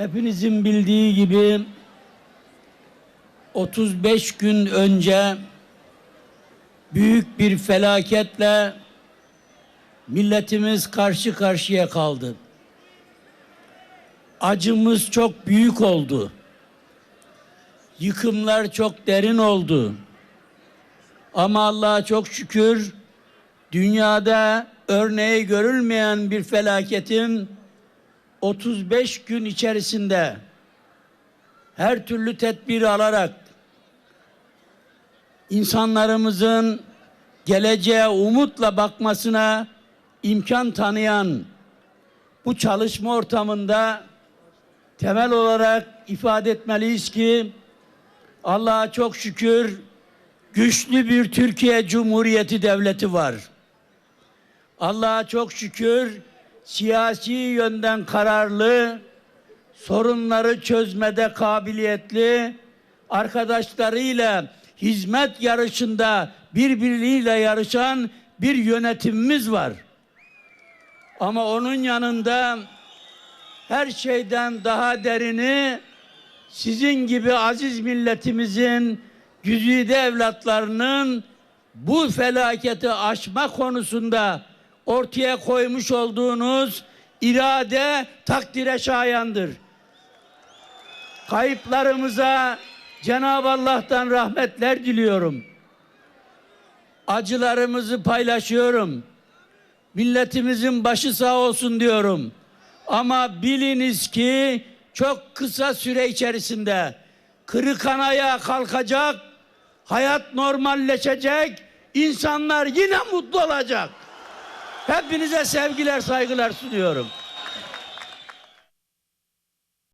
Hepinizin bildiği gibi 35 gün önce büyük bir felaketle milletimiz karşı karşıya kaldı. Acımız çok büyük oldu. Yıkımlar çok derin oldu. Ama Allah'a çok şükür dünyada örneği görülmeyen bir felaketin 35 gün içerisinde her türlü tedbiri alarak insanlarımızın geleceğe umutla bakmasına imkan tanıyan bu çalışma ortamında temel olarak ifade etmeliyiz ki Allah'a çok şükür güçlü bir Türkiye Cumhuriyeti Devleti var. Allah'a çok şükür siyasi yönden kararlı, sorunları çözmede kabiliyetli, arkadaşlarıyla hizmet yarışında birbiriyle yarışan bir yönetimimiz var. Ama onun yanında her şeyden daha derini sizin gibi aziz milletimizin güzide evlatlarının bu felaketi aşma konusunda ortaya koymuş olduğunuz irade takdire şayandır. Kayıplarımıza Cenab-ı Allah'tan rahmetler diliyorum. Acılarımızı paylaşıyorum. Milletimizin başı sağ olsun diyorum. Ama biliniz ki çok kısa süre içerisinde kırık ayağa kalkacak, hayat normalleşecek, insanlar yine mutlu olacak. Hepinize sevgiler, saygılar sunuyorum.